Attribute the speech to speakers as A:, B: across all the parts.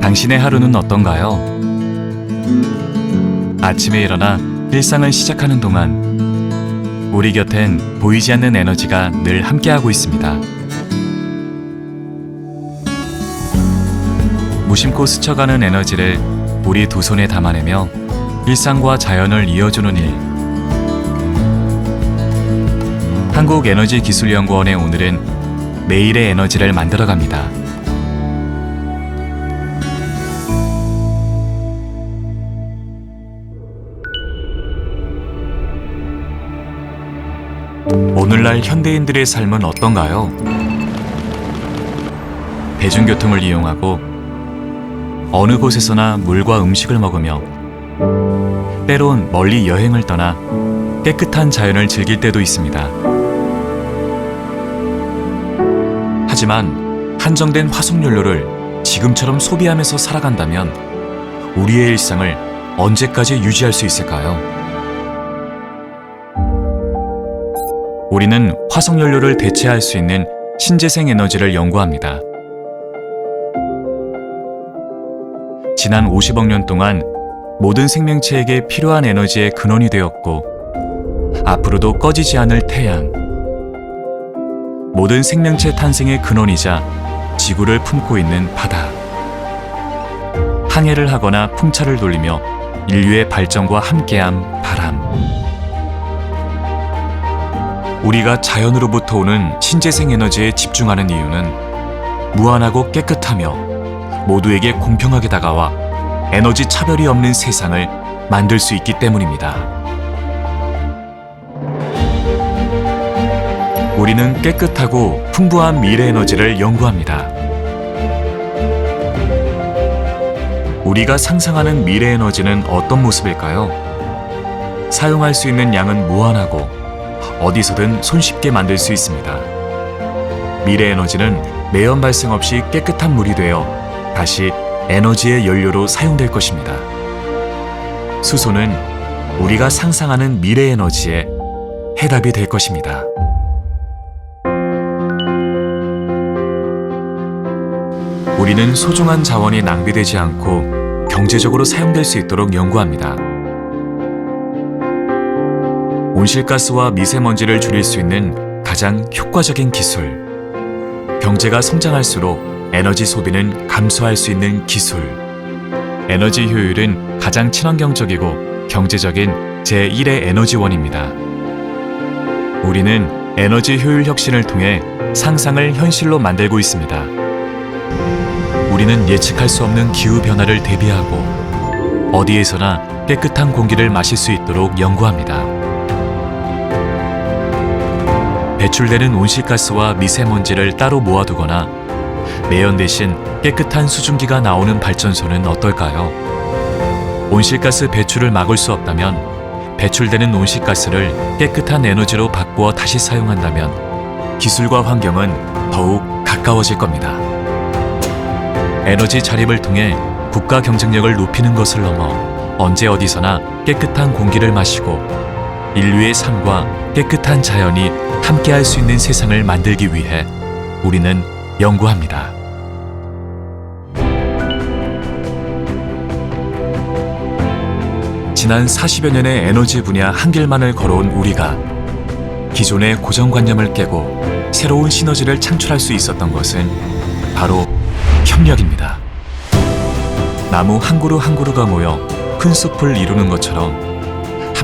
A: 당신의 하루는 어떤가요? 아침에 일어나 일상을 시작하는 동안 우리 곁엔 보이지 않는 에너지가 늘 함께하고 있습니다. 무심코 스쳐가는 에너지를 우리 두 손에 담아내며 일상과 자연을 이어주는 일. 한국에너지기술연구원의 오늘은 매일의 에너지를 만들어갑니다. 오늘날 현대인들의 삶은 어떤가요? 대중교통을 이용하고 어느 곳에서나 물과 음식을 먹으며 때론 멀리 여행을 떠나 깨끗한 자연을 즐길 때도 있습니다. 하지만 한정된 화석연료를 지금처럼 소비하면서 살아간다면 우리의 일상을 언제까지 유지할 수 있을까요? 우리는 화석연료를 대체할 수 있는 신재생 에너지를 연구합니다. 지난 50억 년 동안 모든 생명체에게 필요한 에너지의 근원이 되었고 앞으로도 꺼지지 않을 태양. 모든 생명체 탄생의 근원이자 지구를 품고 있는 바다. 항해를 하거나 풍차를 돌리며 인류의 발전과 함께한 바람 우리가 자연으로부터 오는 신재생 에너지에 집중하는 이유는 무한하고 깨끗하며 모두에게 공평하게 다가와 에너지 차별이 없는 세상을 만들 수 있기 때문입니다. 우리는 깨끗하고 풍부한 미래 에너지를 연구합니다. 우리가 상상하는 미래 에너지는 어떤 모습일까요? 사용할 수 있는 양은 무한하고 어디서든 손쉽게 만들 수 있습니다. 미래 에너지는 매연 발생 없이 깨끗한 물이 되어 다시 에너지의 연료로 사용될 것입니다. 수소는 우리가 상상하는 미래 에너지의 해답이 될 것입니다. 우리는 소중한 자원이 낭비되지 않고 경제적으로 사용될 수 있도록 연구합니다. 온실가스와 미세먼지를 줄일 수 있는 가장 효과적인 기술. 경제가 성장할수록 에너지 소비는 감소할 수 있는 기술. 에너지 효율은 가장 친환경적이고 경제적인 제1의 에너지원입니다. 우리는 에너지 효율 혁신을 통해 상상을 현실로 만들고 있습니다. 우리는 예측할 수 없는 기후 변화를 대비하고 어디에서나 깨끗한 공기를 마실 수 있도록 연구합니다. 배출되는 온실가스와 미세먼지를 따로 모아두거나 매연 대신 깨끗한 수증기가 나오는 발전소는 어떨까요? 온실가스 배출을 막을 수 없다면 배출되는 온실가스를 깨끗한 에너지로 바꾸어 다시 사용한다면 기술과 환경은 더욱 가까워질 겁니다. 에너지 자립을 통해 국가 경쟁력을 높이는 것을 넘어 언제 어디서나 깨끗한 공기를 마시고 인류의 삶과 깨끗한 자연이 함께할 수 있는 세상을 만들기 위해 우리는 연구합니다. 지난 40여 년의 에너지 분야 한 길만을 걸어온 우리가 기존의 고정관념을 깨고 새로운 시너지를 창출할 수 있었던 것은 바로 협력입니다. 나무 한 그루 한 그루가 모여 큰 숲을 이루는 것처럼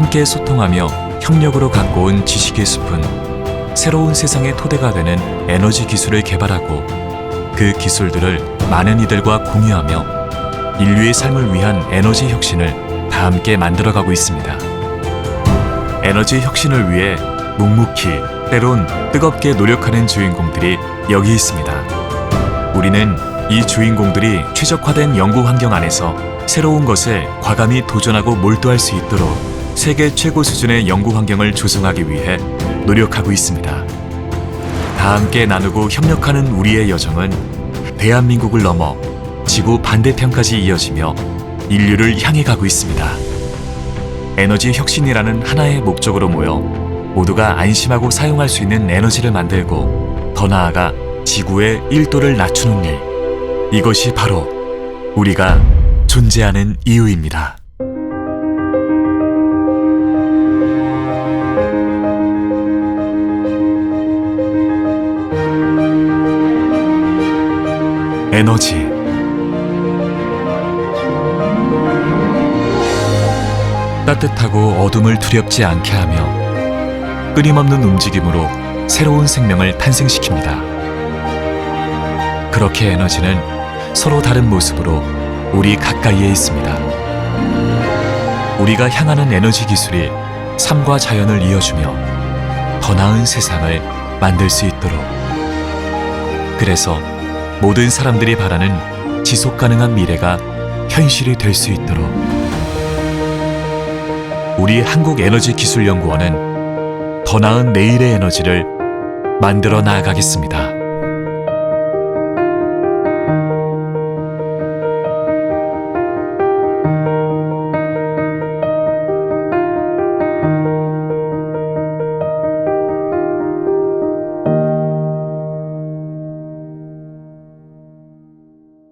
A: 함께 소통하며 협력으로 갖고 온 지식의 숲은 새로운 세상의 토대가 되는 에너지 기술을 개발하고 그 기술들을 많은 이들과 공유하며 인류의 삶을 위한 에너지 혁신을 다 함께 만들어가고 있습니다. 에너지 혁신을 위해 묵묵히 때론 뜨겁게 노력하는 주인공들이 여기 있습니다. 우리는 이 주인공들이 최적화된 연구 환경 안에서 새로운 것에 과감히 도전하고 몰두할 수 있도록 세계 최고 수준의 연구 환경을 조성하기 위해 노력하고 있습니다. 다 함께 나누고 협력하는 우리의 여정은 대한민국을 넘어 지구 반대편까지 이어지며 인류를 향해 가고 있습니다. 에너지 혁신이라는 하나의 목적으로 모여 모두가 안심하고 사용할 수 있는 에너지를 만들고 더 나아가 지구의 1도를 낮추는 일. 이것이 바로 우리가 존재하는 이유입니다. 에너지 따뜻하고 어둠을 두렵지 않게 하며 끊임없는 움직임으로 새로운 생명을 탄생시킵니다. 그렇게 에너지는 서로 다른 모습으로 우리 가까이에 있습니다. 우리가 향하는 에너지 기술이 삶과 자연을 이어주며 더 나은 세상을 만들 수 있도록 그래서 모든 사람들이 바라는 지속 가능한 미래가 현실이 될 수 있도록 우리 한국에너지기술연구원은 더 나은 내일의 에너지를 만들어 나아가겠습니다.